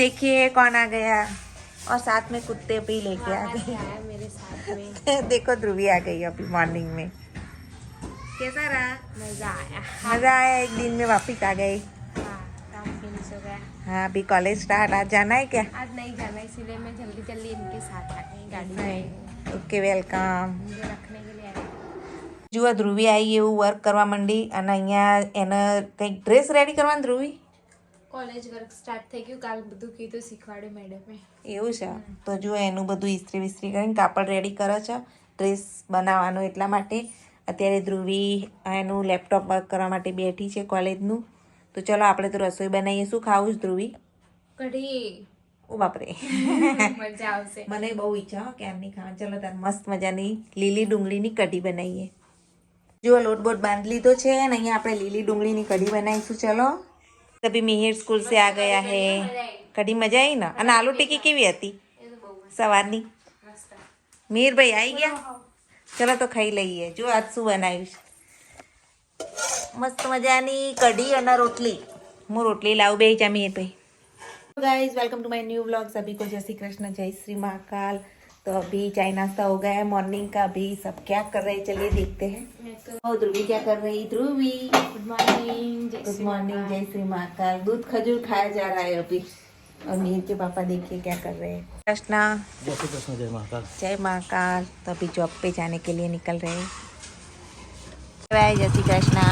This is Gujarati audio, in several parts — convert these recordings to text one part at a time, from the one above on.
देखिए कौन आ गया और साथ में कुत्ते भी लेके आ से गए आया मेरे साथ में देखो ध्रुवी आ गई अभी मॉर्निंग में कैसा रहा मजा आया मजा आया एक दिन में वापिस आ गए हाँ काम फिनिश हो गया हाँ अभी कॉलेज स्टार्ट आज जाना है क्या आज नहीं जाना इसीलिए मैं जल्दी जल्दी इनके साथ आ गई गाड़ी में ઓકે વેલકમ मुझे रखने के लिए आई જુઓ ધ્રુવી આવી એવું વર્ક કરવા માંડી અને અહીંયા એને કંઈક ડ્રેસ રેડી કરવાની ધ્રુવી કોલેજ વર્ક સ્ટાર્ટ થઈ ગયું કાલ બધું કીધું શીખવાડ્યું મેડમે એવું છે? તો જુઓ એનું બધું ઇસ્ત્રી વિસ્ત્રી કરીને કાપડ રેડી કરે છે. ડ્રેસ બનાવવાનો એટલા માટે. અત્યારે ધ્રુવી એનું લેપટોપ વર્ક કરવા માટે બેઠી છે કોલેજનું તો ચલો આપણે તો રસોઈ બનાવીએ. શું ખાવું છે ધ્રુવી? કઢી. ઓ બાપરે. મજા આવશે. મને બહુ ઈચ્છા હો ક્યારની ખાવા ચલો તાર મસ્ત મજાની લીલી ડુંગળીની કઢી બનાવીએ. જુઓ લોટ બોટ બાંધી લીધો છે અને અહીંયા આપણે લીલી ડુંગળીની કઢી બનાવીશું. ચલો. સભી મિહિર સ્કૂલ સે આ ગયા હે કઢી મજા આવી ને અને આલુ ટીકી કેવી હતી સવારની મિહિરભાઈ આવી ગયા ચલો તો ખાઈ લઈએ જો આજ શું બનાવીશ મસ્ત મજાની કઢી અને રોટલી હું રોટલી લાવું બે જા Mihirbhai guys welcome to my new vlog સભી કો જય શ્રી કૃષ્ણ જય શ્રી મહાકાલ तो अभी चाय नाश्ता हो गया है मॉर्निंग का अभी सब क्या कर रहे हैं चलिए देखते हैं। तो ध्रुवी क्या कर रही? Dhruvi. Good morning good morning जय श्री महाकाल दूध खजूर खाया जा रहा है अभी। और मीर के पापा देखिए क्या कर रहे हैं। कृष्णा। जय श्री कृष्ण जय महाकाल जय महाकाल तो अभी जॉब पे जाने के लिए निकल रहे हैं। जय श्री कृष्णा।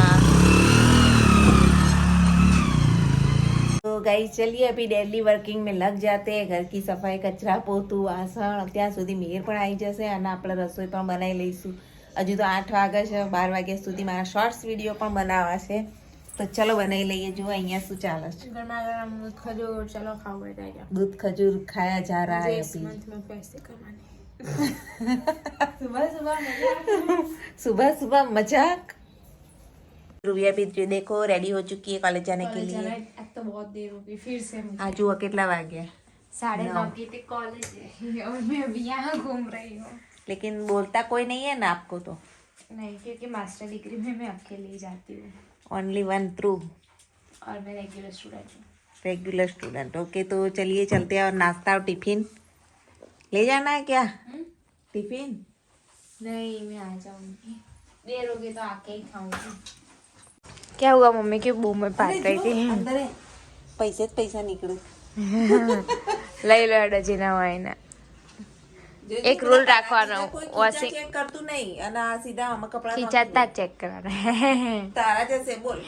तो गाइस चलिए अभी डेली વર્કિંગ में લગ જાતે हैं ઘર की સફાઈ કચરા પોતું વાસણ ત્યાં સુધી મિહિર પણ આવી જશે અને આપણે રસોઈ પણ બનાવી લઈશું હજુ તો આઠ વાગે છે બાર વાગ્યા સુધી મારા શોર્ટ્સ વિડીયો પણ બનાવવા છે તો ચલો બનાવી લઈએ જો અહીંયા શું ચાલે છે गरमा गरम दूध खजूर चलो खाओ बेटा क्या दूध खजूर खाया जा रहा है इस अभी मंथ में पैसे कमाने सुबह मज़ाक देखो रेडी हो चुकी है कॉलेज जाने के लिए। तो बहुत देर हो गई फिर से मुझे। आज हुआ कितना वाग्या साढ़े नौ। की कॉलेज है और मैं अभी यहाँ घूम रही हूँ। लेकिन बोलता कोई नहीं है ना आपको तो। नहीं क्योंकि मास्टर डिग्री में मैं अकेले ही जाती हूँ। ओनली वन थ्रू और मैं रेगुलर स्टूडेंट हूँ। रेगुलर स्टूडेंट ओके तो चलिए चलते हैं और नाश्ता और टिफ़िन ले जाना है क्या? हम्म? टिफ़िन नहीं मैं आ जाऊँगी। देर होगी तो आके ही खाऊँगी। क्या हुआ मम्मी की बूम में पाट रही थी અંદર હે. પૈસે જ પૈસા નીકળે લઈ લો ડજીના વાયના એક rule રાખવાનો, washing- ચેક કરતું નહીં અને આ સીધા આમાં કપડા ખીચાતા ચેક કરવાના તારા જશે બોલ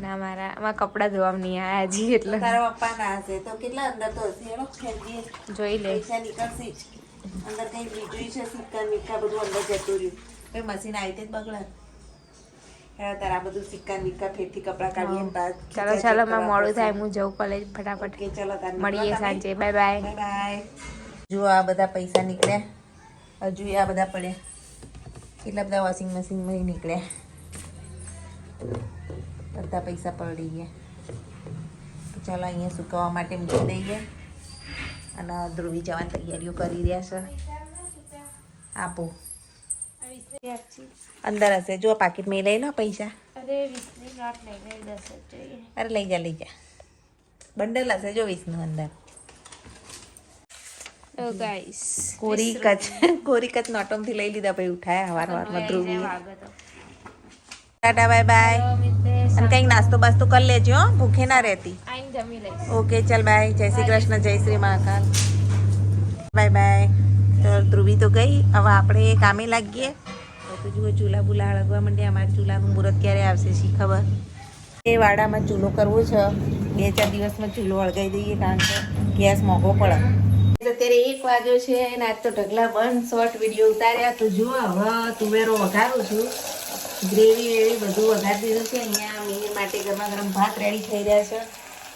ના મારા આમાં કપડાં ધોવા નહીં આયા હજી એટલે તારા પપ્પા ના હશે તો કેટલા અંદર તો હશે હેડો ખેંચીએ જોઈ લે પૈસા નીકળશે જ અંદર કઈ બીજું છે સિક્કા મિક્કા બધું અંદર જતું રહ્યું કઈ મશીન આવી તે જ બગડે તારા બધું સિક્કા મિક્કા ફેરથી કપડા કાઢીએ બાદ ચાલો ચાલો મેં મોડું થાય. હું જઉં કોલેજ ફટાફટ. કે ચલો તાર મળીએ સાંજે. Bye bye. Bye bye. જો આ બધા પૈસા નીકળ્યા હજુ આ બધા પડ્યા. કેટલા બધા વોશિંગ મશીનમાં નીકળ્યા બધા પૈસા પડી ગયા. ચાલો અહીંયા સુકાવા માટે મૂકી દઈએ. અને ધ્રુવી જવાની તૈયારીઓ કરી રહ્યા છે. આપો. અંદર હશે. જો પાકીટમાં લઈ લો પૈસા. અરે લઈ જા લઈ જા. બંડલ હશે જો વીસનું અંદર. કોરી કચ કોરી કચ નોટમથી લઈ લીધા પછી ઉઠાયા હવાર હવારમાં ધ્રુવી. Tata bye bye. અને કંઈક નાસ્તો બાસ્તો કરી લેજો ભૂખે ના રહેતી. ઓકે ચલ બાય. જય શ્રી કૃષ્ણ જય શ્રી મહાકાલ. Bye by. તો ધ્રુવી તો ગઈ. હવે આપણે કામે લાગીએ. તો જુઓ, ચૂલા બુલા અળગવા માંડ્યા. અમારા ચૂલાનું મુહૂર્ત ક્યારે આવશે શી ખબર? એ વાડામાં ચૂલો કરવો છે. બે ચાર દિવસમાં ચૂલો અળગાવી દઈએ કારણ કે ગેસ મોંઘો પડે. અત્યારે એક વાગ્યો છે અને આજ તો ઢગલા બંધ શોર્ટ વીડિયો ઉતાર્યા. તો જુઓ, હવે તુવેરો વઘારું છું. ગ્રેવી વેવી બધું વઘારી દીધું છે અહીંયા મીર માટે ગરમા ગરમ ભાત રેડી થઈ રહ્યા છે.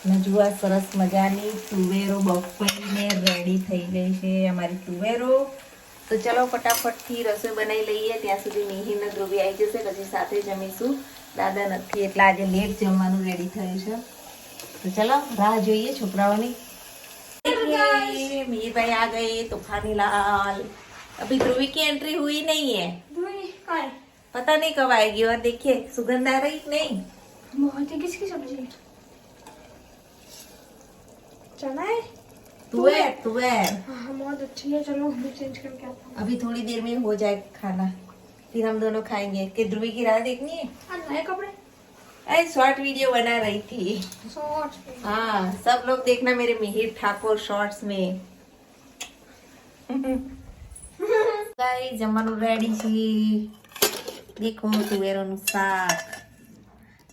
અને જુઓ સરસ મજાની તુવેરો બફરીને રેડી થઈ ગઈ છે અમારી તુવેરો. તો ચલો ફટાફટથી રસોઈ બનાવી લઈએ ત્યાં સુધી મિહિર ને ધ્રુવી આવી જશે પછી સાથે જમીશું દાદા નથી એટલે આજે લેટ જમવાનું રેડી થયું છે તો ચલો રાહ જોઈએ છોકરાઓની देखिए, मीर भाई आ गए तूफानी लाल अभी ध्रुवी की एंट्री हुई नहीं है पता नहीं कब आएगी और देखिए सुगंध आ रही कि नहीं बहुत ही किसकी सब्जी चना है तुअर तुअर हाँ बहुत अच्छी है चलो हम भी चेंज करके आता हूँ अभी थोड़ी देर में हो जाए खाना फिर हम दोनों खाएंगे कि ध्रुवी की राह देखनी है हाँ नए कपड़े अरे शॉर्ट वीडियो बना रही थी शॉर्ट्स हाँ सब लोग देखना मेरे मिहिर ठाकुर शॉर्ट्स में ગાઈ જમવાનું રેડી છે દેખો તુવેરોનું શાક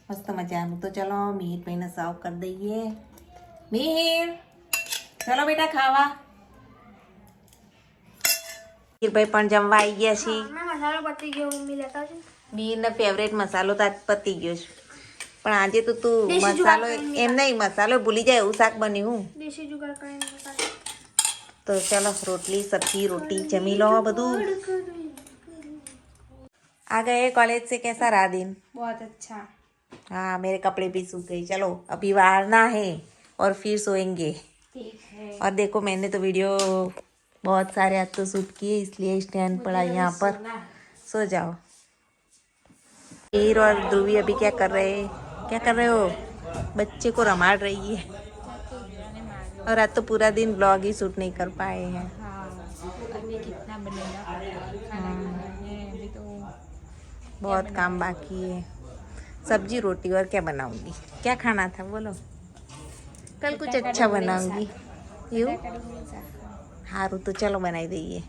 મસ્ત મજાનું તો ચલો મિહિર ભાઈને સર્વ કરી દઈએ મિહિર ચલો બેટા ખાવા મિહિરભાઈ પણ જમવા આવી ગયા છે मैं मसाला पत्ती की मम्मी लेता हूँ મિહિરનો ફેવરેટ મસાલો તો આજ પતી ગયો છે પણ આજે તો તું દેશી મસાલો જુગાડ એમ નહીં મસાલો ભૂલી જાય એવું શાક બન્યું देसी जुगाड़ करेंगे मसाला તો ચલો રોટલી સબ્જી रोटी जमी लो બધું आ गए कॉलेज से कैसा रहा दिन बहुत अच्छा हाँ मेरे कपड़े भी सूख गए चलो अभी वारना है और फिर सोएंगे ठीक है और देखो मैंने तो वीडियो बहुत सारे आज तो शूट किए इसलिए स्टैंड पड़ा यहाँ पर। सो जाओ। हीर और ध्रुवी अभी क्या कर रहे हैं? क्या कर रहे हो? बच्चे को रमाड़ रही है। और आज तो पूरा दिन ब्लॉग ही शूट नहीं कर पाए हैं। हाँ अभी तो बहुत काम बाकी है। सब्ज़ी रोटी और क्या बनाऊँगी? क्या खाना था बोलो? कल कुछ अच्छा बनाऊँगी। यू સારું તો ચલો બનાવી દઈએ